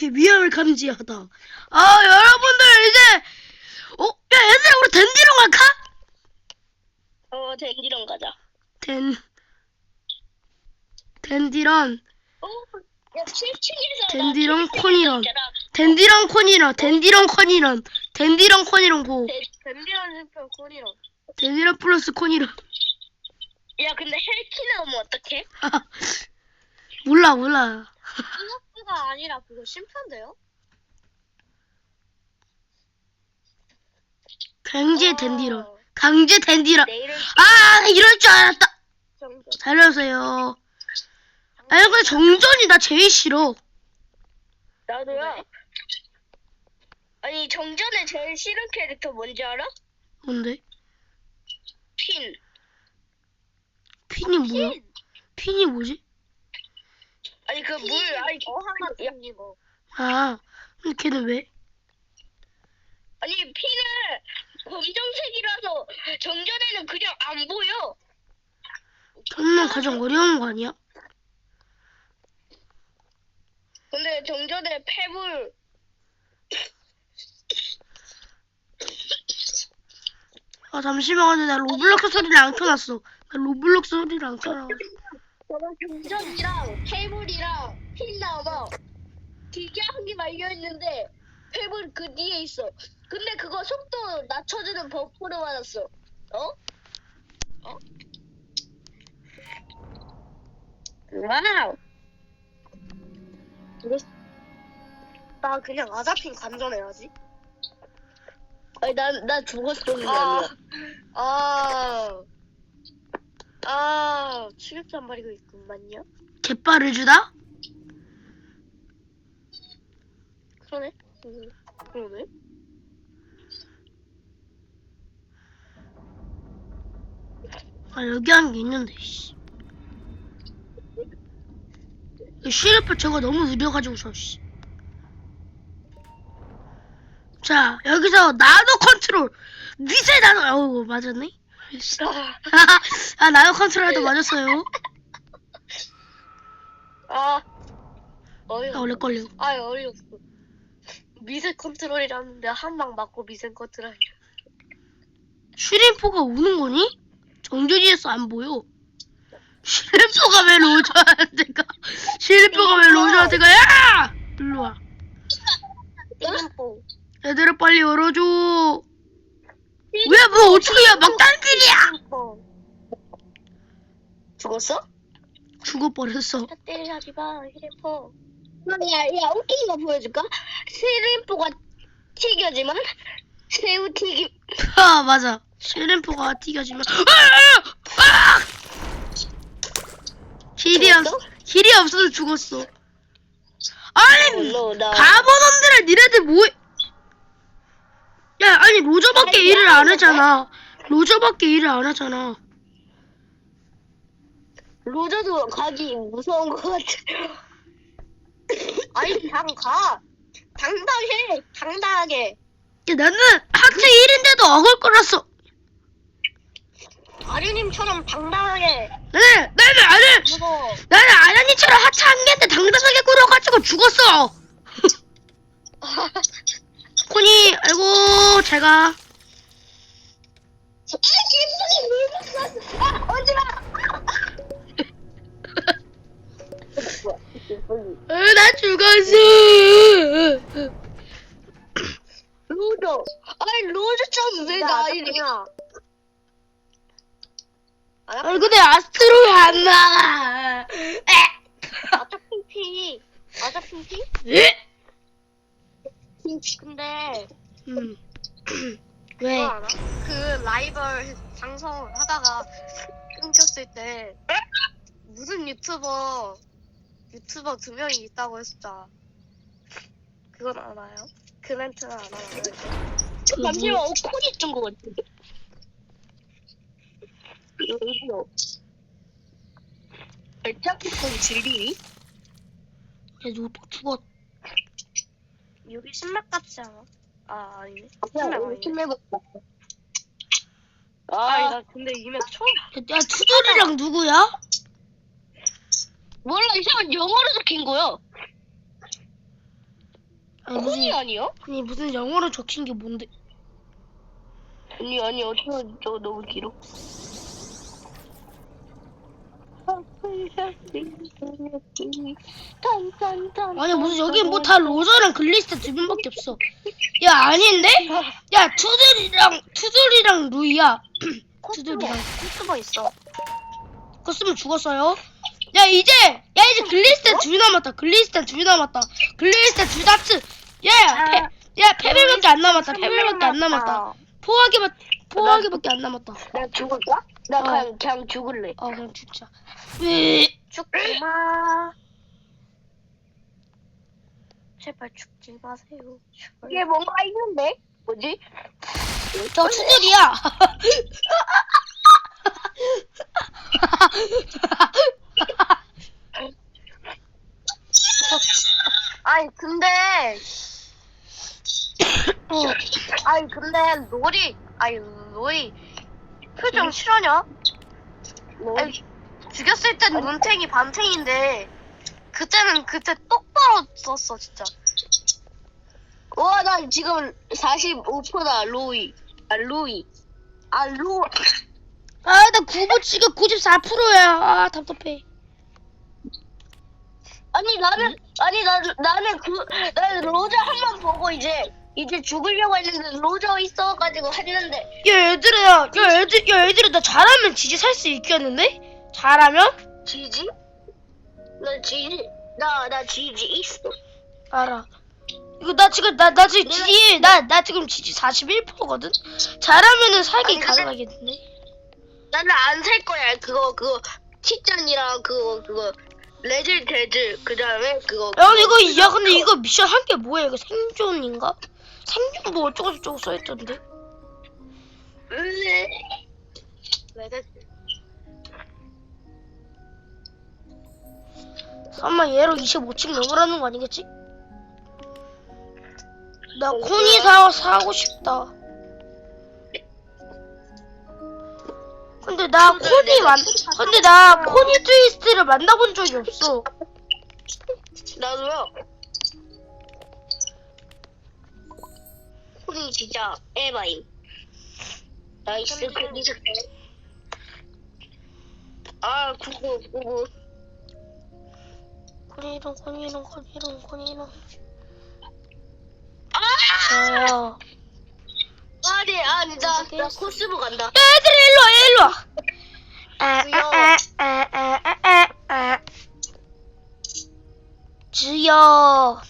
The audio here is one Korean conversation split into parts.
이렇게 위험을 감지하다. 아, 여러분들, 이제, 어, 야, 얘들아, 우리 댄디로 갈까? 어, 댕기랑 가자. 댄, 댄디런, 어, 야, 7층에서. 댄디런 코니런. 댄디런 코니런, 댄디런 코니런, 댄디런 코니런 고. 댕기랑 챔피언 코리랑. 댄디런 플러스 코니런. 야, 근데 헬키 나오면 어떡해? 몰라, 몰라. 플러스가 아니라 그거 심판데요? 강제 댄디런. 강제 댄디런. 내일은 아, 이럴 줄 알았다. 정도. 살려주세요. 아니, 근데 정전이 나 제일 싫어. 나도야. 아니, 정전에 제일 싫은 캐릭터 뭔지 알아? 뭔데? 핀. 핀이 뭐야? 핀. 핀이 뭐지? 아니, 그 물, 아니, 어항아 핀이 뭐. 아, 근데 걔는 왜? 아니, 핀은 검정색이라서 정전에는 그냥 안 보여. 걔는 가장 어려운 거 아니야? 근데 정전에 패물 아, 잠시만, 근데 나 로블록스 소리를 안 켜놨어. 나 로블록스 소리를 안 켜놔. 저는 정전이랑 패물이랑 핀 나와서 기계 한 개 말려 있는데 패물 그 뒤에 있어. 근데 그거 속도 낮춰주는 버프를 받았어. 어? 어? 와우. 나 그냥 아자핀 관전해야지. 아니 난 나 죽었어 아. 아, 아, 추격자 한 마리가 있구만요. 갯발을 주다? 그러네. 음, 그러네. 아, 여기 한 게 있는데, 씨. 시리프 저거 너무 느려가지고서, 씨. 자, 여기서 나노 컨트롤. 미세 나노, 어우, 맞았네? 씨. 아, 나노 컨트롤도 맞았어요. 아, 나 어이없. 원래 걸려. 아, 어이없어. 미세 컨트롤이라는데 한 방 맞고 미세 컨트롤. 슈림프가 우는 거니? 정전이에서 안 보여. 슈림프가 왜 로저한테 가? 슈림프가 왜 로저한테 가? 야! 일로 와. 띠름뽕. 얘들아 빨리 열어줘. 왜 뭐 어떻게 야 길이야? 띠름뽕. 죽었어? 죽어버렸어. 때리지 마, 히레포. 야, 야, 웃긴 거 보여줄까? 시림포가 튀겨지만 새우 튀김. 아 맞아. 슈림프가 튀겨지면 아! 아! 아! 힐이 없 죽었어? 힐이 없어서 죽었어. 아니 너, 나. 바보놈들아 니네들 뭐해? 야 아니 로저밖에 아니, 일을 야, 안 하잖아. 로저밖에 일을 안 하잖아. 로저도 가기 무서운 것 같아. 아니, 그냥 가. 당당해. 당당하게. 야, 나는 하트 1인데도 억울 끌었어. 아류님처럼 당당하게. 나는 나는 아는 무서워. 나는 아련이처럼 하트 한 개인데 당당하게 끌어가지고 죽었어. 코니 아이고 제가 아, 기분이 물 먹었어. 아, 오지 마. 어, 나 죽었어. 로저. 아니, 로저처럼 왜 나이냐? 아 근데 아스트로 안 나가. 에? 아자 핑피. 아자 핑피? 에? 근데 음. 왜? 그거 알아? 그 라이벌 방송 하다가 끊겼을 때 무슨 유튜버 유튜버 두 명이 있다고 했었잖아. 그건 알아요? 그 멘트는 안 알아요? 그 잠시만, 뭐- 어, 콘이 뜬것 같은데. 이거. 어차피 질리니? 야, 너또 죽었. 여기 신맥 같지 않아? 아 아니네. 아니네. 아니 아, 나 근데 이맥 처음 야, 야 투돌이랑 누구야? 몰라, 이상한 영어로 적힌 거야. 아니 무슨 콘이 아니야? 아니 무슨 영어로 적힌 게 뭔데? 아니 아니 어쩌면 저 너무 길어. 아니 무슨 여기 뭐 다 로저랑 글리스타 두 명밖에 없어. 야 아닌데? 야 투들이랑 투들이랑 루이야. 투들이랑 유튜버 있어. 쓰면 죽었어요. 야 이제 야 이제 글리스타 둘 남았다. 글리스타 둘 남았다. 글리스타 둘 다츠. 야야 야 패배밖에 안 남았다. 패배밖에 안 남았다. 포화기밖 포화기밖에 안 남았다. 나 죽을까? 나 어. 그냥 그냥 죽을래. 어 그냥 죽자. 으, 죽지 마. 제발 죽지 마세요. 제발. 이게 뭔가 있는데? 뭐지? 저 투들이야. 아니 근데 어. 아니 근데 로리 아니 로리 표정 실화냐? 아니 죽였을 땐 눈탱이 반탱인데 그때는 그때 똑바로 썼어 진짜. 와, 나 지금 45%다, 로이. 아, 로이. 아, 로, 아 나 구보치가 94%야. 아 답답해. 아니, 나는, 아니, 나, 나는 그, 나는 로저 한번 보고 이제, 이제 죽으려고 했는데, 로저 있어가지고 했는데, 야 얘들아 야 애들 야 얘들아 나 잘하면 지지 살 수 있겠는데? 잘하면? 지지? 나 지지, 나, 나 지지 있어. 알아. 이거 나 지금 나 나 지금 지지 나 나 지금 지지 41%거든. 잘하면은 살기 아니, 근데- 가능하겠는데? 나는 안 살 거야. 그거, 그거, 티짠이랑 그거, 그거, 레즐 데즈, 그 다음에 그거. 야 근데 이거 야 근데 이거 미션 한 게 뭐야 이거 생존인가? 생존 뭐 어쩌고 저쩌고 써있던데? 으, 레드 설마 얘로 25층 넘으라는 거 아니겠지? 나 코니 사 사고 싶다. 근데 나 코니 만 근데 나 코니 트위스트를 만나본 적이 없어. 나도요. 콘이 진짜 에바임. 나이스 콘이 아 구구 구구. 코니롱 코니롱 코니롱 코니롱. 아! 야, 아니 아니 나, 나 코스모 간다. 야 얘들아 일로 와 일로 와. 아, 아아아아아아 주여.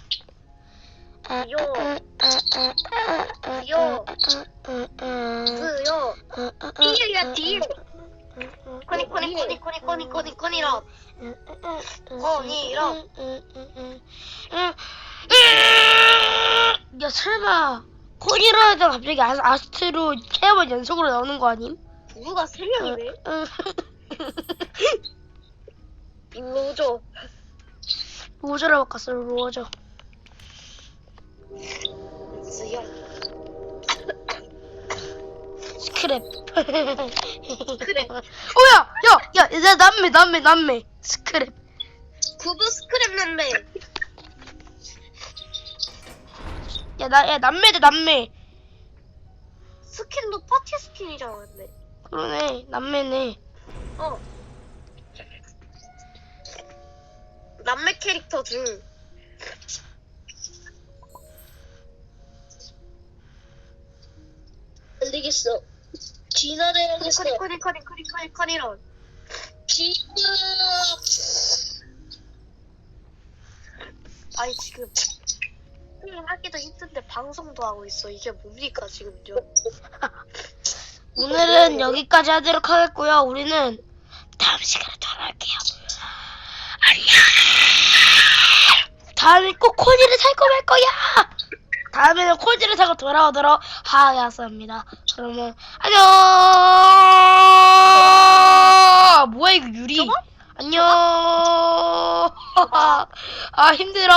아, 주여. 주여. 그요. 뒤에야 뒤에. 코니 코니 코니 코니 코니 코니 코니랑 코니랑 야 설마 하다가 갑자기 아, 아스트로 세번 연속으로 나오는 거 아님? 누가 세 명이네? 응. 로저. 로저라고 갔어 로저 수영. 스크랩 그래. 오야 야야 야, 남매 남매 남매 스크랩 구부 스크랩 남매. 야 나 야 남매대 남매 스킨도 파티 스킨이잖아 근데. 그러네 남매네 어. 남매 캐릭터 중 안 되겠어. 코니 코니 코니 코니 코니 코니랑 진화. 아니 지금 게임 하기도 힘든데 방송도 하고 있어. 이게 뭡니까 지금요? 오늘은 여기까지 하도록 하겠고요. 우리는 다음 시간에 돌아올게요. 안녕! 다음에 꼭 코지를 살 거 말 거야! 다음에는 코지를 사고 돌아오도록 하겠습니다 그러면 안녕! 뭐야 이거 유리? 안녕! 아 힘들어